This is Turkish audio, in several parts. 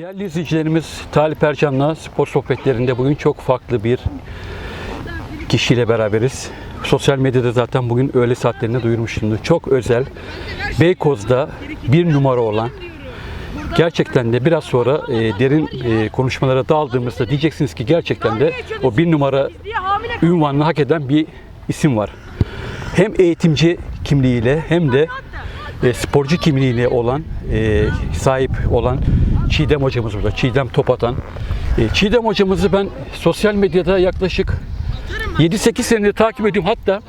Değerli izleyicilerimiz Talip Ercan'la spor sohbetlerinde bugün çok farklı bir kişiyle beraberiz. Sosyal medyada zaten bugün öğle saatlerinde duyurmuştum. Çok özel. Beykoz'da bir numara olan gerçekten de biraz sonra e, derin e, konuşmalara daldığımızda diyeceksiniz ki gerçekten de o bir numara ünvanını hak eden bir isim var. Hem eğitimci kimliğiyle hem de e, sporcu kimliğine olan e, sahip olan Çiğdem hocamız burada. Çiğdem Topatan. E, Çiğdem hocamızı ben sosyal medyada yaklaşık 7-8 senedir takip ediyorum. Hatta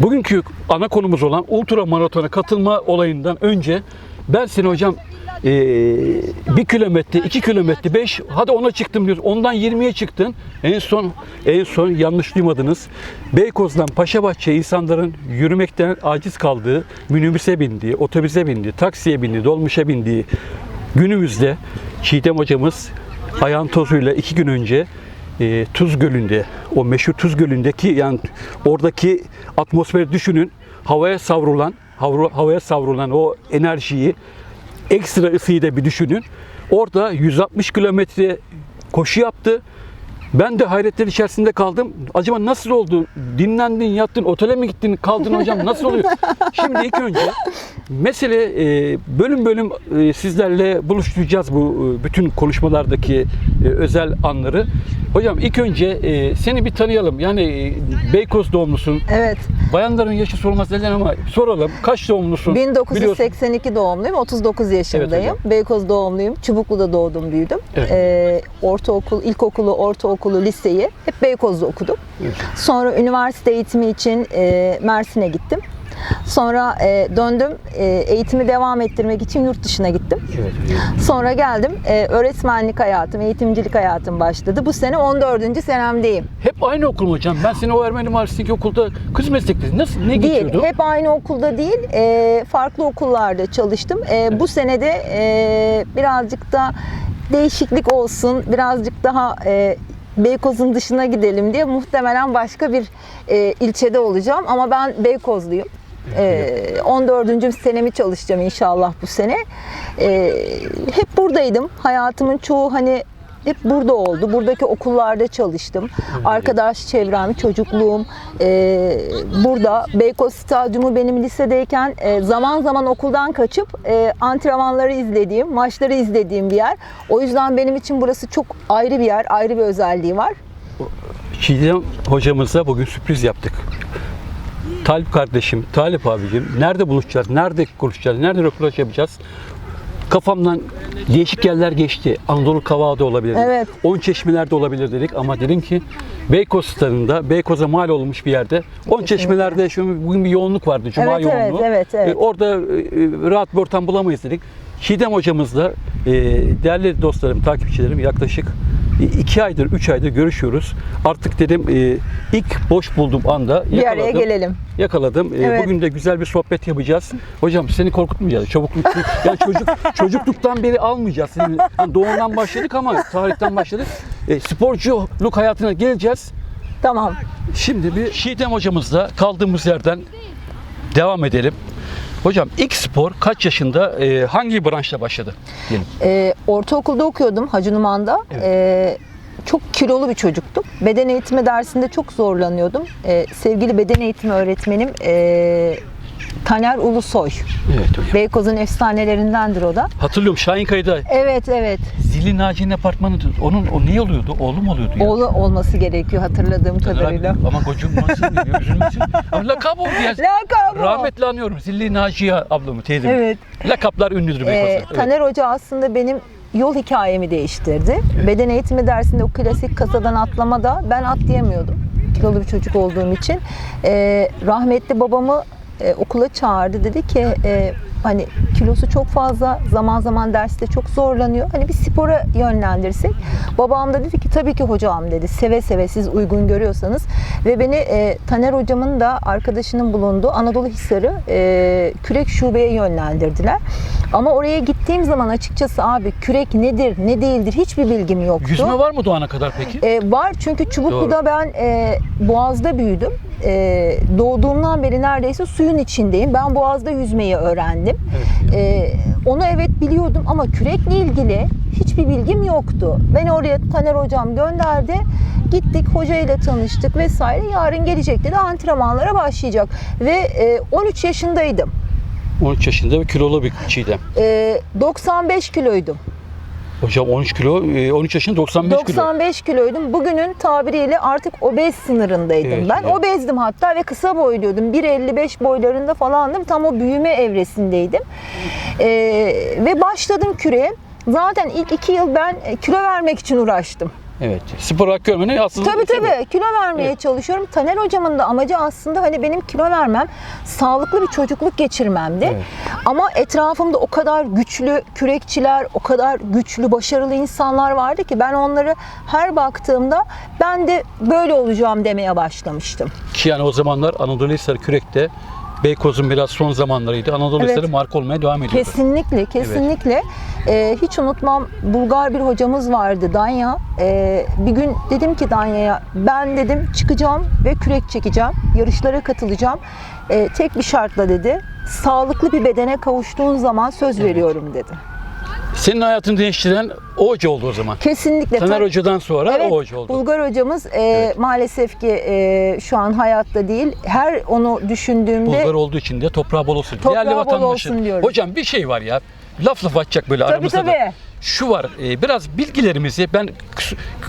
bugünkü ana konumuz olan ultra maratona katılma olayından önce ben seni hocam e, bir kilometre, iki kilometre, beş, hadi ona çıktım diyoruz. Ondan 20'ye çıktın. En son en son yanlış duymadınız. Beykoz'dan Paşabahçe'ye insanların yürümekten aciz kaldığı, minibüse bindiği, otobüse bindiği, taksiye bindiği, dolmuşa bindiği günümüzde Çiğdem hocamız ayağın tozuyla iki gün önce e, Tuz Gölü'nde, o meşhur Tuz Gölü'ndeki yani oradaki atmosferi düşünün. Havaya savrulan, havru- havaya savrulan o enerjiyi, ekstra ısıyı da bir düşünün. Orada 160 kilometre koşu yaptı. Ben de hayretler içerisinde kaldım. Acaba nasıl oldu? Dinlendin, yattın, otele mi gittin, kaldın hocam? Nasıl oluyor? Şimdi ilk önce mesele e, bölüm bölüm e, sizlerle buluşturacağız bu e, bütün konuşmalardaki e, özel anları. Hocam ilk önce e, seni bir tanıyalım. Yani e, Beykoz doğumlusun. Evet. Bayanların yaşı sorulmaz derler ama soralım. Kaç doğumlusun? Biliyorsun. 1982 doğumluyum. 39 yaşındayım. hocam. Beykoz doğumluyum. Çubuklu'da doğdum, büyüdüm. Evet. Ee, ortaokul, ilkokulu, ortaokulu, liseyi hep Beykoz'da okudum. Evet. Sonra üniversite eğitimi için e, Mersin'e gittim. Sonra e, döndüm. E, eğitimi devam ettirmek için yurt dışına gittim. Evet. Sonra geldim. E, öğretmenlik hayatım, eğitimcilik hayatım başladı. Bu sene 14. senemdeyim. Hep aynı okul mu hocam? Ben seni o Ermeni Mahallesi'ndeki okulda kız meslekleri nasıl ne Değil. geçiyordu? Hep aynı okulda değil. e, farklı okullarda çalıştım. E, Bu senede e, birazcık da değişiklik olsun, birazcık daha e, Beykoz'un dışına gidelim diye muhtemelen başka bir e, ilçede olacağım. Ama ben Beykozluyum. E, 14. senemi çalışacağım inşallah bu sene. E, hep buradaydım. Hayatımın çoğu hani hep burada oldu. Buradaki okullarda çalıştım. Arkadaş çevrem, çocukluğum e, burada. Beykoz Stadyumu benim lisedeyken e, zaman zaman okuldan kaçıp e, antrenmanları izlediğim, maçları izlediğim bir yer. O yüzden benim için burası çok ayrı bir yer, ayrı bir özelliği var. Çiğdem hocamıza bugün sürpriz yaptık. Talip kardeşim, Talip abicim nerede buluşacağız, nerede konuşacağız, nerede röportaj yapacağız? Kafamdan değişik yerler geçti. Anadolu Kavağı da olabilir. Evet. On çeşmelerde olabilir dedik ama dedim ki Beykoz stadında, Beykoz'a mal olmuş bir yerde. On çeşmelerde şu bugün bir yoğunluk vardı, cuma Evet, evet, yoğunluğu. evet, evet. E, orada e, e, rahat bir ortam bulamayız dedik. Çiğdem hocamızla e, değerli dostlarım, takipçilerim yaklaşık iki aydır, üç aydır görüşüyoruz. Artık dedim e, ilk boş bulduğum anda Bir araya yakaladım. gelelim. Yakaladım. E, Evet. Bugün de güzel bir sohbet yapacağız. Hocam seni korkutmayacağız. Çocukluk, yani çocuk, çocukluktan beri almayacağız. Seni, yani doğumdan başladık ama tarihten başladık. E, sporculuk hayatına geleceğiz. Tamam. Şimdi bir Şidem hocamızla kaldığımız yerden devam edelim. Hocam ilk spor kaç yaşında e, hangi branşla başladı? Diyelim. Ee, ortaokulda okuyordum Hacı Numan'da. Evet. Ee, çok kilolu bir çocuktum. Beden eğitimi dersinde çok zorlanıyordum. Ee, sevgili beden eğitimi öğretmenim ee, Taner Ulusoy. Evet hocam. Beykoz'un efsanelerindendir o da. Hatırlıyorum Şahinkaya'da Evet evet. Zilli Naci'nin apartmanı onun o ne oluyordu? Oğlu mu oluyordu ya? Oğlu olması gerekiyor hatırladığım kadarıyla. Ama gocunmasın diyor, üzülmesin. Ama lakap oldu ya. Lakabı. Rahmetli anıyorum. Zilli Naciye ablamı, teyzemi. Evet. Lakaplar ünlüdür Ee, Beykoz'da. Evet. Taner Hoca aslında benim yol hikayemi değiştirdi. Beden eğitimi dersinde o klasik kasadan atlamada ben atlayamıyordum. Kilolu bir çocuk olduğum için. Ee, rahmetli babamı e, okula çağırdı. Dedi ki e, hani kilosu çok fazla zaman zaman derste çok zorlanıyor. Hani bir spora yönlendirsek. Babam da dedi ki tabii ki hocam dedi. Seve seve siz uygun görüyorsanız. Ve beni e, Taner hocamın da arkadaşının bulunduğu Anadolu Hisarı e, kürek şubeye yönlendirdiler. Ama oraya gittiğim zaman açıkçası abi kürek nedir ne değildir hiçbir bilgim yoktu. Yüzme var mı Doğan'a kadar peki? E, var çünkü Çubuklu'da ben e, Boğaz'da büyüdüm. E, doğduğumdan beri neredeyse suyun içindeyim. Ben Boğaz'da yüzmeyi öğrendim. Evet. E, onu evet biliyordum ama kürekle ilgili hiçbir bilgim yoktu. Beni oraya Taner hocam gönderdi. Gittik hoca ile tanıştık vesaire. Yarın gelecek dedi antrenmanlara başlayacak. Ve e, 13 yaşındaydım. 13 yaşında ve kilolu bir Çiğdem. E, 95 kiloydum. Hocam 13 kilo, e, 13 yaşında 95 kilo. 95 kiloydum. Bugünün tabiriyle artık obez sınırındaydım Evet, ben. evet. Obezdim hatta ve kısa boyluydum. 1.55 boylarında falandım. Tam o büyüme evresindeydim. Ee, ve başladım küreye. Zaten ilk iki yıl ben e, kilo vermek için uğraştım. Evet. Spor olarak görmeni aslında Tabii tabii kilo vermeye Evet. çalışıyorum. Taner hocamın da amacı aslında hani benim kilo vermem, sağlıklı bir çocukluk geçirmemdi. Evet. Ama etrafımda o kadar güçlü kürekçiler, o kadar güçlü, başarılı insanlar vardı ki ben onları her baktığımda ben de böyle olacağım demeye başlamıştım. Ki yani o zamanlar Anadolu Hisarı Kürek'te Beykoz'un biraz son zamanlarıydı. Anadolu Evet. Hisarı marka olmaya devam ediyordu. Kesinlikle, kesinlikle. Ee, hiç unutmam Bulgar bir hocamız vardı Danya. Ee, bir gün dedim ki Danya'ya ben dedim çıkacağım ve kürek çekeceğim. Yarışlara katılacağım. Ee, tek bir şartla dedi. Sağlıklı bir bedene kavuştuğun zaman söz veriyorum dedi. Senin hayatını değiştiren o hoca oldu o zaman. Kesinlikle. Taner Hoca'dan sonra Evet, o hoca oldu. Bulgar hocamız e, Evet. maalesef ki e, şu an hayatta değil. Her onu düşündüğümde Bulgar olduğu için de toprağı bol olsun. Toprağı Değerli bol vatandaşım. olsun diyorum. Hocam bir şey var ya. Laf laf açacak böyle Tabii, aramızda da. tabii. Şu var. e, biraz bilgilerimizi ben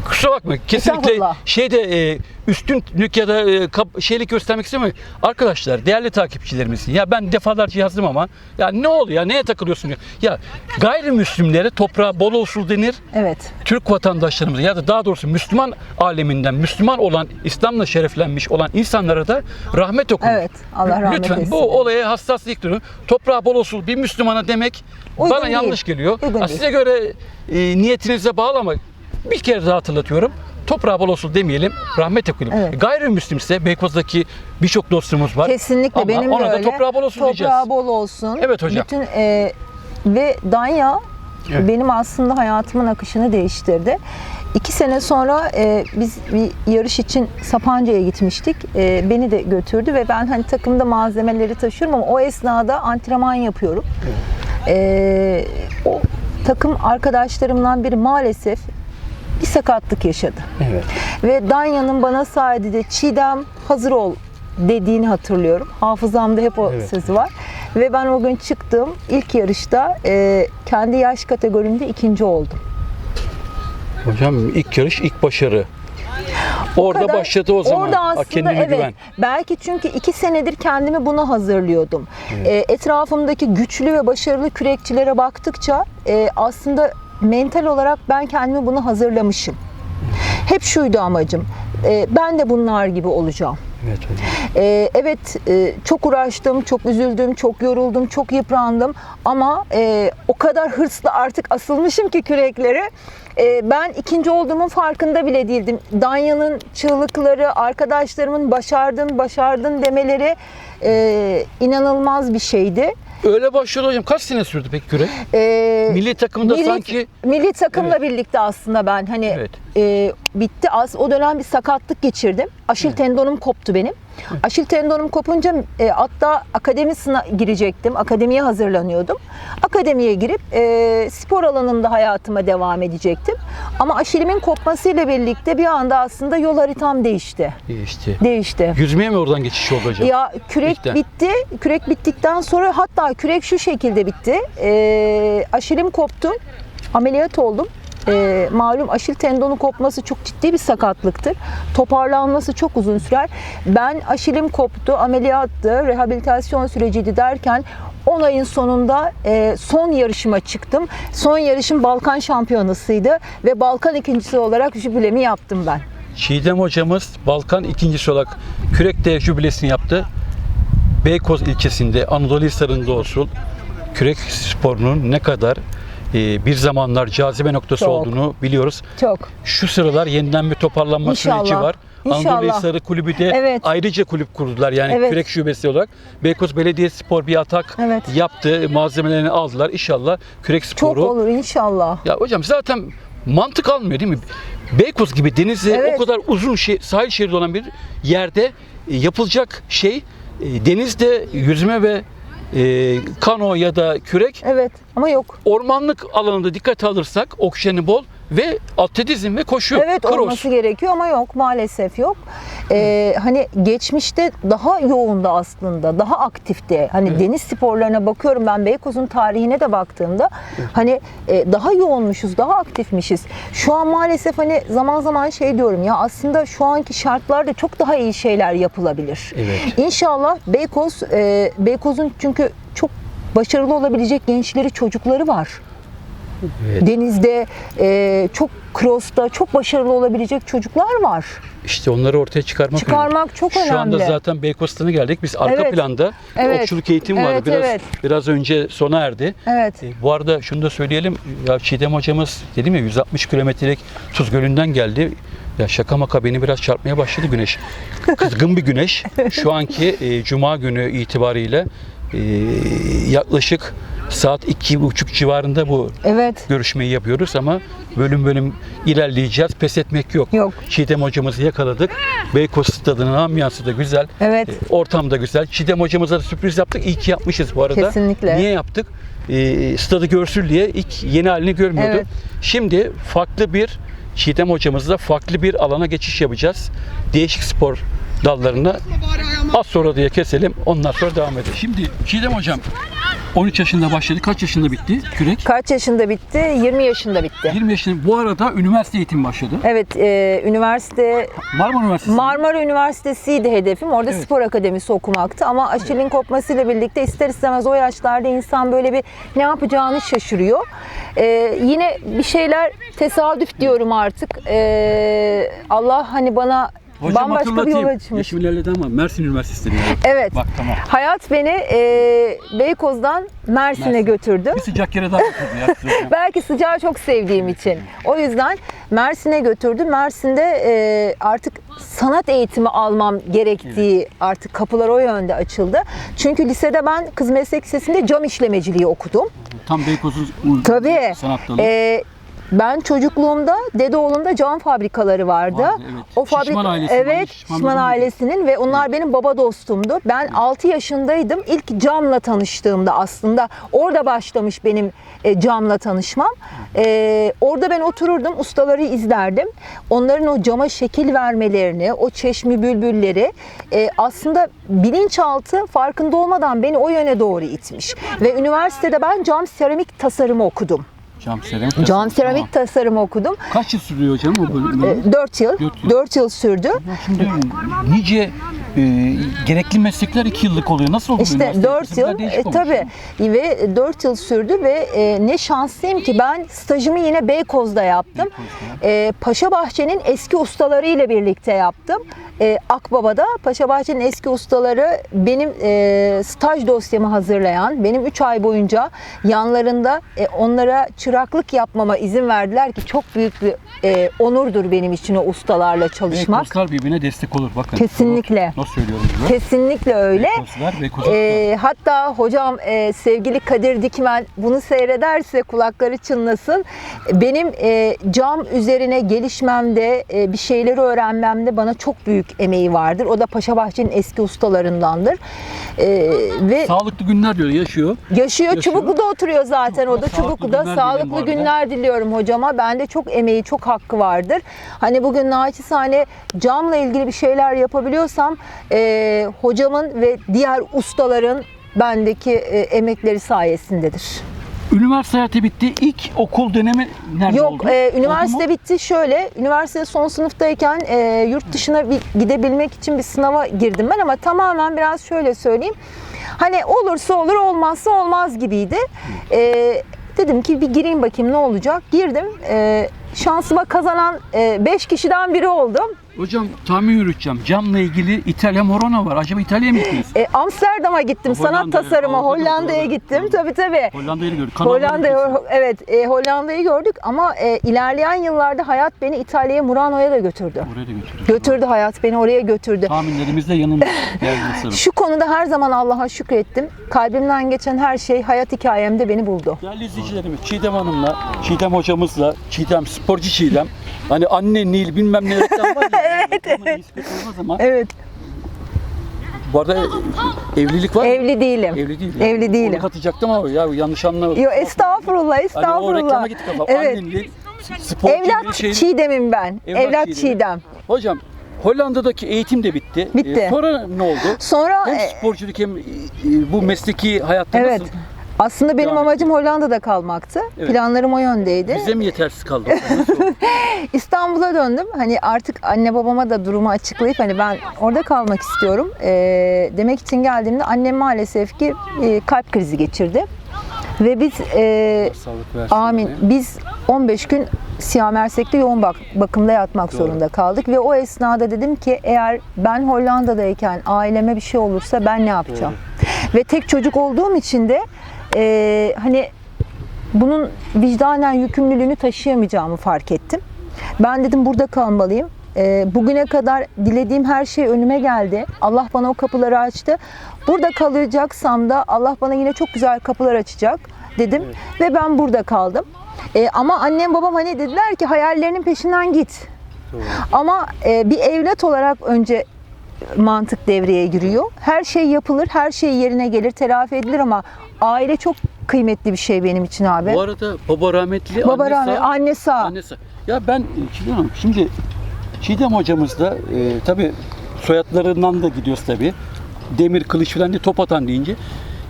kusura bakma kesinlikle Estağfurullah. şeyde e, üstünlük ya da e, kap- şeylik göstermek istemiyorum. Arkadaşlar değerli takipçilerimiz ya ben defalarca yazdım ama ya ne oluyor ya neye takılıyorsun ya. Ya gayrimüslimlere toprağı bol olsun denir. evet. Türk vatandaşlarımıza ya da daha doğrusu Müslüman aleminden Müslüman olan, İslam'la şereflenmiş olan insanlara da rahmet okunur. Evet, Allah rahmet Lütfen etsin. bu olaya hassaslık durun. Toprağı bol olsun bir Müslümana demek Uygun bana değil. yanlış geliyor. Uygun Ha, değil. size göre e, niyetinize bağlı ama bir kere daha hatırlatıyorum. Toprağı bol olsun demeyelim, rahmet okuyalım. Evet. Gayrimüslimse Beykoz'daki birçok dostumuz var. Kesinlikle Ama benim de ona öyle. da toprağı bol olsun Toprağı diyeceğiz. bol olsun. Evet hocam. Bütün e, ve Danya Evet. benim aslında hayatımın akışını değiştirdi. İki sene sonra e, biz bir yarış için Sapanca'ya gitmiştik. E, beni de götürdü ve ben hani takımda malzemeleri taşıyorum ama o esnada antrenman yapıyorum. E, o takım arkadaşlarımdan biri maalesef bir sakatlık yaşadı. Evet. Ve Danya'nın bana sadece Çiğdem hazır ol dediğini hatırlıyorum. Hafızamda hep o Evet. sözü var. Ve ben o gün çıktım ilk yarışta e, kendi yaş kategorimde ikinci oldum. Hocam ilk yarış ilk başarı. Orada kadar- başladı o zaman. Orada aslında Kendine evet. güven. Belki çünkü iki senedir kendimi buna hazırlıyordum. E, etrafımdaki güçlü ve başarılı kürekçilere baktıkça e, aslında mental olarak ben kendimi buna hazırlamışım. Hep şuydu amacım. e, ben de bunlar gibi olacağım. Evet hocam. Ee, evet e, çok uğraştım, çok üzüldüm, çok yoruldum, çok yıprandım ama e, o kadar hırsla artık asılmışım ki küreklere. E, ben ikinci olduğumun farkında bile değildim. Danya'nın çığlıkları, arkadaşlarımın başardın, başardın demeleri e, inanılmaz bir şeydi. Öyle başladı hocam. Kaç sene sürdü peki kürek? E, Milli takımda milli- sanki milli takımla birlikte aslında ben hani Evet. e, bitti. Az o dönem bir sakatlık geçirdim. Aşil tendonum koptu benim. Aşil tendonum kopunca e, hatta akademisine girecektim. Akademiye hazırlanıyordum. Akademiye girip e, spor alanında hayatıma devam edecektim. Ama aşilimin kopmasıyla birlikte bir anda aslında yol haritam değişti. işte. Değişti. Yüzmeye mi oradan geçiş oldu hocam? Ya kürek İlkten. bitti. Kürek bittikten sonra hatta kürek şu şekilde bitti. Ee, aşilim koptu. Ameliyat oldum. Ee, malum aşil tendonu kopması çok ciddi bir sakatlıktır. Toparlanması çok uzun sürer. Ben aşilim koptu, ameliyattı, rehabilitasyon süreciydi derken 10 ayın sonunda e, son yarışıma çıktım. Son yarışım Balkan şampiyonasıydı ve Balkan ikincisi olarak jübilemi yaptım ben. Çiğdem hocamız Balkan ikincisi olarak kürekte jübilesini yaptı. Beykoz ilçesinde Anadolu Hisarı'nda olsun kürek sporunun ne kadar e, bir zamanlar cazibe noktası Çok. olduğunu biliyoruz. Çok. Şu sıralar yeniden bir toparlanma İnşallah. süreci var. Anadolu İnşallah. Hisarı Kulübü de Evet. ayrıca kulüp kurdular. Yani Evet. kürek şubesi olarak. Beykoz Belediyespor bir atak Evet. yaptı. Malzemelerini aldılar. İnşallah kürek Çok sporu olur inşallah. Ya hocam zaten mantık almıyor değil mi? Beykoz gibi denize Evet. o kadar uzun şey, sahil şeridi olan bir yerde e, yapılacak şey e, denizde yüzme ve e, kano ya da kürek Evet ama yok. ormanlık alanında dikkat alırsak oksijeni bol ve atletizm ve koşu. Evet cross. olması gerekiyor ama yok maalesef yok. Ee, hani geçmişte daha yoğundu aslında, daha aktifti. Hani Evet. deniz sporlarına bakıyorum ben Beykoz'un tarihine de baktığımda hani e, daha yoğunmuşuz, daha aktifmişiz. Şu an maalesef hani zaman zaman şey diyorum ya aslında şu anki şartlarda çok daha iyi şeyler yapılabilir. Evet. İnşallah Beykoz, e, Beykoz'un çünkü çok başarılı olabilecek gençleri, çocukları var. Evet. Denizde e, çok cross'ta çok başarılı olabilecek çocuklar var. İşte onları ortaya çıkarmak Çıkarmak önemli. çok Şu anda önemli. zaten Beykoz'tana geldik. Biz arka Evet. planda Evet. okçuluk eğitimi vardı. Evet, Biraz evet. biraz önce sona erdi. Evet. E, bu arada şunu da söyleyelim. Ya Çiğdem hocamız dedim ya 160 kilometrelik Tuz Gölü'nden geldi. Ya şaka maka beni biraz çarpmaya başladı güneş. Kızgın bir güneş. Şu anki e, cuma günü itibariyle e, yaklaşık saat iki buçuk civarında bu Evet. görüşmeyi yapıyoruz ama bölüm bölüm ilerleyeceğiz. Pes etmek yok. Yok. Çiğdem hocamızı yakaladık. Beykoz stadının ambiyansı da güzel. Evet. E, Ortam da güzel. Çiğdem hocamıza da sürpriz yaptık. İyi ki yapmışız bu arada. Kesinlikle. Niye yaptık? E, stadı görsün diye ilk yeni halini görmüyordu. Evet. Şimdi farklı bir Çiğdem hocamızla farklı bir alana geçiş yapacağız. Değişik spor dallarına az sonra diye keselim. Ondan sonra devam edelim. Şimdi Çiğdem hocam 13 yaşında başladı. Kaç yaşında bitti kürek? Kaç yaşında bitti? 20 yaşında bitti. 20 yaşında. Bu arada üniversite eğitimi başladı. Evet, e, üniversite Marmara Üniversitesi. Marmara Üniversitesi'ydi hedefim. Orada Evet. spor akademisi okumaktı ama aşilin kopmasıyla birlikte ister istemez o yaşlarda insan böyle bir ne yapacağını şaşırıyor. Ee, yine bir şeyler tesadüf diyorum artık. Ee, Allah hani bana Hocam bambaşka bir yol hatırlatayım. açmış. Yaşım ilerledi ama Mersin Üniversitesi. Yani. Evet. Bak tamam. Hayat beni e, Beykoz'dan Mersin'e Mersin. götürdü. Bir sıcak yere daha götürdü ya. sizi hocam. Belki sıcağı çok sevdiğim için. O yüzden Mersin'e götürdü. Mersin'de e, artık sanat eğitimi almam gerektiği artık kapılar o yönde açıldı. Çünkü lisede ben Kız Meslek Lisesi'nde cam işlemeciliği okudum. Tam Beykoz'un Tabii. sanat dalı. E, ben çocukluğumda Dedeoğlu'nda cam fabrikaları vardı. Vardı, evet. O Şişman fabrika ailesi vardı, evet, Şişman Şişman ailesinin ve onlar benim baba dostumdu. Ben 6 yaşındaydım. İlk camla tanıştığımda aslında orada başlamış benim e, camla tanışmam. E, orada ben otururdum, ustaları izlerdim. Onların o cama şekil vermelerini, o çeşmi bülbülleri e, aslında bilinçaltı farkında olmadan beni o yöne doğru itmiş. Ve üniversitede ben cam seramik tasarımı okudum. Cam seramik. Cam seramik Tamam. tasarımı okudum. Kaç yıl sürüyor hocam o bölüm? 4 yıl. Dört yıl. 4 yıl sürdü. Ya Şimdi nice e, gerekli meslekler 2 yıllık oluyor. Nasıl oluyor? İşte üniversite? 4 Bizimkiler yıl e, tabii ve 4 yıl sürdü ve e, ne şanslıyım ki ben stajımı yine Beykoz'da yaptım. Beykoz'da. E, Paşa Bahçe'nin eski ustaları ile birlikte yaptım. E, Akbaba'da Paşa Bahçe'nin eski ustaları benim e, staj dosyamı hazırlayan, benim 3 ay boyunca yanlarında e, onlara çıraklık yapmama izin verdiler ki çok büyük bir e, onurdur benim için o ustalarla çalışmak. Beykozlar birbirine destek olur. Bakın. Kesinlikle. Nasıl söylüyorum gibi. Kesinlikle öyle. Beykozlar, Beykozlar. Ee, hatta hocam e, sevgili Kadir Dikmen bunu seyrederse kulakları çınlasın. Benim e, cam üzerine gelişmemde, e, bir şeyleri öğrenmemde bana çok büyük emeği vardır. O da Paşa Bahçe'nin eski ustalarındandır. E, ve Sağlıklı günler diyor yaşıyor. Yaşıyor. Yaşıyor. Çubuklu'da oturuyor zaten o da. Sağlıklı Çubuklu'da günler sağlıklı arada. günler diliyorum hocama. Bende çok emeği, çok hakkı vardır. Hani bugün naçizane camla ilgili bir şeyler yapabiliyorsam e, hocamın ve diğer ustaların bendeki e, emekleri sayesindedir. Üniversite hayatı bitti. İlk okul dönemi nerede Yok, oldu? e, Oldu mu? üniversite bitti şöyle. Üniversite son sınıftayken e, yurt dışına bir, gidebilmek için bir sınava girdim ben ama tamamen biraz şöyle söyleyeyim. Hani olursa olur, olmazsa olmaz gibiydi. E, dedim ki bir gireyim bakayım ne olacak. Girdim. E, şansıma kazanan 5 kişiden biri oldum. Hocam tahmin yürüteceğim. Camla ilgili İtalya Morona var. Acaba İtalya'ya mı gittiniz? E, Amsterdam'a gittim sanat Hollanda'ya, tasarımı. Avrupa'da, Hollanda'ya doğru, gittim. Tabii tabii. Hollanda'yı gördük. Kanalları Hollanda'yı kesin. evet e, Hollanda'yı gördük ama e, ilerleyen yıllarda hayat beni İtalya'ya Murano'ya da götürdü. Oraya da götürdük. Götürdü hayat beni oraya götürdü. Değerli dostlarım. Şu konuda her zaman Allah'a şükrettim. Kalbimden geçen her şey hayat hikayemde beni buldu. Değerli izleyicilerimiz Çiğdem Hanım'la, Çiğdem hocamızla, Çiğdem sporcu Çiğdem. Hani anne Nil bilmem ne reklam var ya. evet, evet. Olmaz ama Evet. Bu arada evlilik var mı? Evli değilim. Evli değil. Evli değilim. Onu katacaktım ama ya yanlış anlama. Yo estağfurullah, Hani o reklama gitti kafam. evet. Annenliğin sporcu Evlat şeyin- Çiğdem'im ben. Evlat. Çiğdem. Hocam Hollanda'daki eğitim de bitti. Bitti. Ee, sonra ne oldu? Sonra Hem e, sporculuk hem e, bu mesleki hayatta evet. nasıl? Aslında benim Devam amacım Hollanda'da kalmaktı. Evet. Planlarım o yöndeydi. Bize mi yetersiz kaldı? İstanbul'a döndüm. Hani artık anne babama da durumu açıklayıp hani ben orada kalmak istiyorum ee, demek için geldiğimde annem maalesef ki e, kalp krizi geçirdi. Ve biz e, versin. Amin. Biz 15 gün Siyah Mersek'te yoğun bak bakımda yatmak Doğru. zorunda kaldık ve o esnada dedim ki eğer ben Hollanda'dayken aileme bir şey olursa ben ne yapacağım? Ve tek çocuk olduğum için de e, hani bunun vicdanen yükümlülüğünü taşıyamayacağımı fark ettim. Ben dedim burada kalmalıyım. E, bugüne kadar dilediğim her şey önüme geldi. Allah bana o kapıları açtı. Burada kalacaksam da Allah bana yine çok güzel kapılar açacak dedim ve ben burada kaldım. E, ama annem babam hani dediler ki hayallerinin peşinden git. Doğru. Ama e, bir evlat olarak önce mantık devreye giriyor. Her şey yapılır, her şey yerine gelir, telafi edilir ama aile çok kıymetli bir şey benim için abi. Bu arada baba rahmetli, Baba anne rahmet, sağ, anne sağ. anne sağ. Ya ben e, Çiğdem Hanım, şimdi Çiğdem hocamız da e, tabii soyadlarından da gidiyoruz tabii. Demir, kılıç falan diye top atan deyince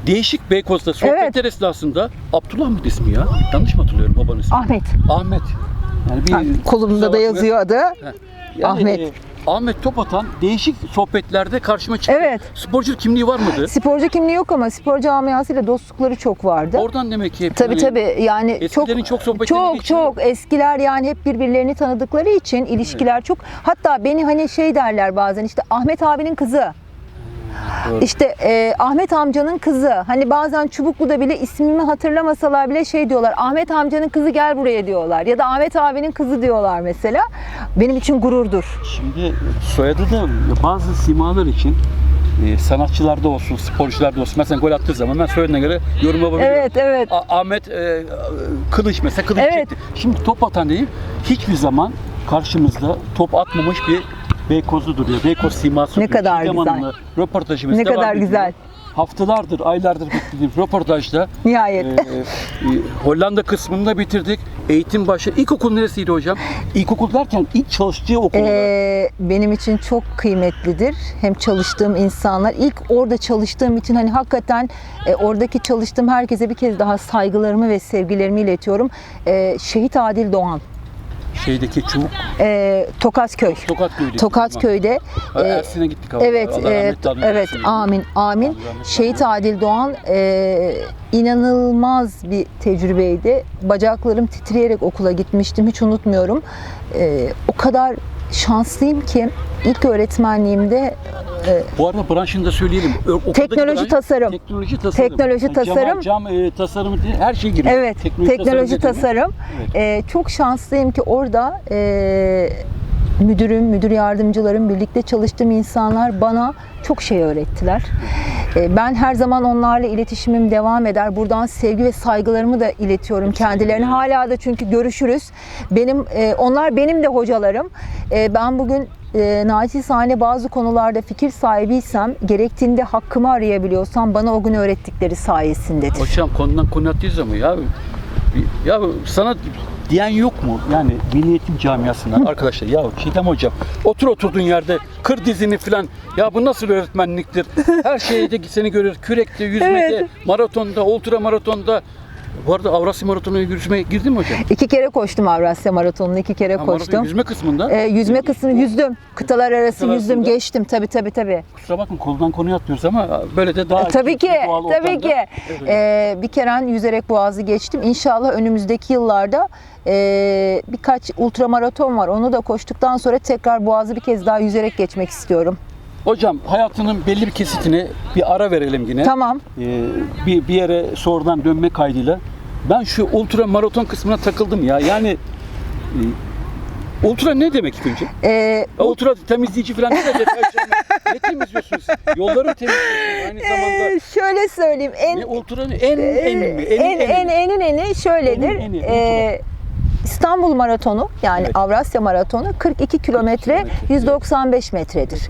değişik Beykoz'da sohbetler esnasında Abdullah mı ismi ya? Yanlış mı hatırlıyorum babanın ismi? Ahmet. Ahmet. Yani bir Ha, kolumda da yazıyor adı. Yani, Ahmet. e, Ahmet Topatan değişik sohbetlerde karşıma çıktı. Evet. Sporcu kimliği var mıydı? Sporcu kimliği yok ama spor camiasıyla dostlukları çok vardı. Oradan demek ki hep Tabii hani tabii yani çok eskilerin çok çok geçiyor. çok eskiler yani hep birbirlerini tanıdıkları için ilişkiler çok hatta beni hani şey derler bazen işte Ahmet abinin kızı Doğru. işte e, Ahmet amcanın kızı hani bazen Çubuklu'da bile ismimi hatırlamasalar bile şey diyorlar Ahmet amcanın kızı gel buraya diyorlar ya da Ahmet abinin kızı diyorlar mesela benim için gururdur. Şimdi soyadı da bazı simalar için e, sanatçılarda olsun, sporcularda olsun. Mesela gol attığı zaman ben soyadına göre yorum yapabiliyorum. Evet evet A- Ahmet e, Kılıç mesela Kılıç Evet. çekti. Şimdi top atan değil, hiçbir zaman karşımızda top atmamış bir Beykozlu duruyor. Beykoz siması Ne duruyor. kadar Çiğdem güzel. Hanım'la röportajımız Ne devam kadar ediyor. güzel. Haftalardır, aylardır beklediğim röportajda nihayet. e, e, Hollanda kısmını da bitirdik. Eğitim başı. İlkokul neresiydi hocam? İlkokul derken ilk çalıştığı okul. Ee, benim için çok kıymetlidir. Hem çalıştığım insanlar, ilk orada çalıştığım için hani hakikaten e, oradaki çalıştığım herkese bir kez daha saygılarımı ve sevgilerimi iletiyorum. Ee, Şehit Adil Doğan, Şeydeki çubuk ee, Tokatköy. Tokatköy'de. Ha, ee, Ersin'e gittik ama. Evet, Allah e, evet, amin, amin. Allah Şehit. Adil Doğan e, inanılmaz bir tecrübeydi. Bacaklarım titreyerek okula gitmiştim, hiç unutmuyorum. E, o kadar şanslıyım ki ilk öğretmenliğimde Bu arada branşını da söyleyelim. Okuldaki Teknoloji branş- tasarım. Teknoloji tasarım. Teknoloji Yani tasarım. Cam, cam e, tasarımı her şey giriyor. Evet, teknoloji, dediğimiz- tasarım. Evet. Ee, çok şanslıyım ki orada e, müdürüm, müdür yardımcılarım, birlikte çalıştığım insanlar bana çok şey öğrettiler. E, ben her zaman onlarla iletişimim devam eder. Buradan sevgi ve saygılarımı da iletiyorum kendilerine. Hala da çünkü görüşürüz. Benim, e, onlar benim de hocalarım. E, ben bugün e, naçizane bazı konularda fikir sahibiysem, gerektiğinde hakkımı arayabiliyorsam bana o gün öğrettikleri sayesindedir. Hocam konudan konu atlıyoruz ama ya ya sana diyen yok mu? Yani Milli Eğitim Camiası'ndan arkadaşlar ya Çiğdem hocam otur oturduğun yerde kır dizini falan ya bu nasıl öğretmenliktir? Her şeyde seni görüyoruz. Kürekte, yüzmede, Evet. maratonda, ultra maratonda. Bu arada Avrasya Maratonu'na yüzmeye girdin mi hocam? İki kere koştum Avrasya Maratonu'nu, iki kere Ha, maraton koştum. yüzme kısmında. Ee, yüzme kısmını yüzdüm. Kıtalar arası Kıtalar yüzdüm, arasında. geçtim. Tabii tabii tabii. Kusura bakma koldan konuya atlıyoruz ama böyle de daha E, tabii ki, doğal tabii ortamda. ki. Evet. Ee, bir kere yüzerek Boğaz'ı geçtim. İnşallah önümüzdeki yıllarda e, birkaç ultramaraton var. Onu da koştuktan sonra tekrar Boğaz'ı bir kez daha yüzerek geçmek istiyorum. Hocam hayatının belli bir kesitini bir ara verelim yine. Tamam. Ee, bir, bir yere sonradan dönme kaydıyla. Ben şu ultra maraton kısmına takıldım ya. Yani e, ultra ne demek ilk önce? Ee, ultra temizleyici falan ne demek? ne temizliyorsunuz? Yolları mı temizliyorsunuz aynı zamanda? e, şöyle söyleyeyim. En Ne ultra? En en mi? en Enin en eni mi? enin eni şöyledir. Enin eni, Ee, İstanbul Maratonu yani Evet. Avrasya Maratonu 42 kilometre 195 metredir.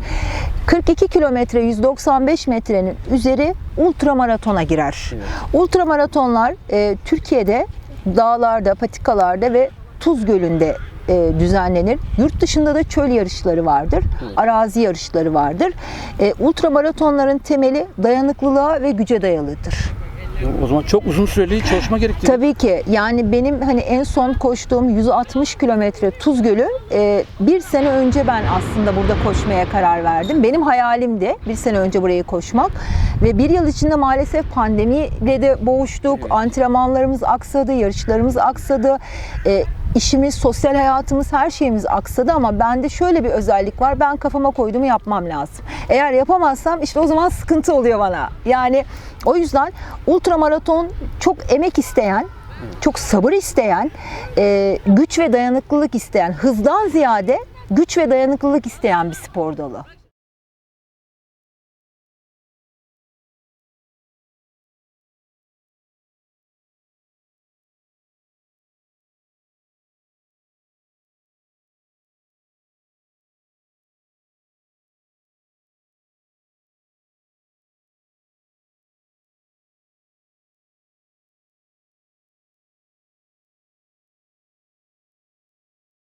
42 kilometre 195 metrenin üzeri ultramaratona girer. Ultramaratonlar e, Türkiye'de dağlarda, patikalarda ve Tuz Gölü'nde e, düzenlenir. Yurt dışında da çöl yarışları vardır. Arazi yarışları vardır. E, ultramaratonların temeli dayanıklılığa ve güce dayalıdır. O zaman çok uzun süreli çalışma gerektiriyor. Tabii ki yani benim hani en son koştuğum 160 kilometre Tuz Gölü e, bir sene önce ben aslında burada koşmaya karar verdim. Benim hayalimdi bir sene önce burayı koşmak ve bir yıl içinde maalesef pandemiyle de boğuştuk. Antrenmanlarımız aksadı, yarışlarımız aksadı. E, işimiz, sosyal hayatımız, her şeyimiz aksadı ama bende şöyle bir özellik var. Ben kafama koyduğumu yapmam lazım. Eğer yapamazsam işte o zaman sıkıntı oluyor bana. Yani o yüzden ultramaraton çok emek isteyen, çok sabır isteyen, e, güç ve dayanıklılık isteyen, hızdan ziyade güç ve dayanıklılık isteyen bir spor dalı.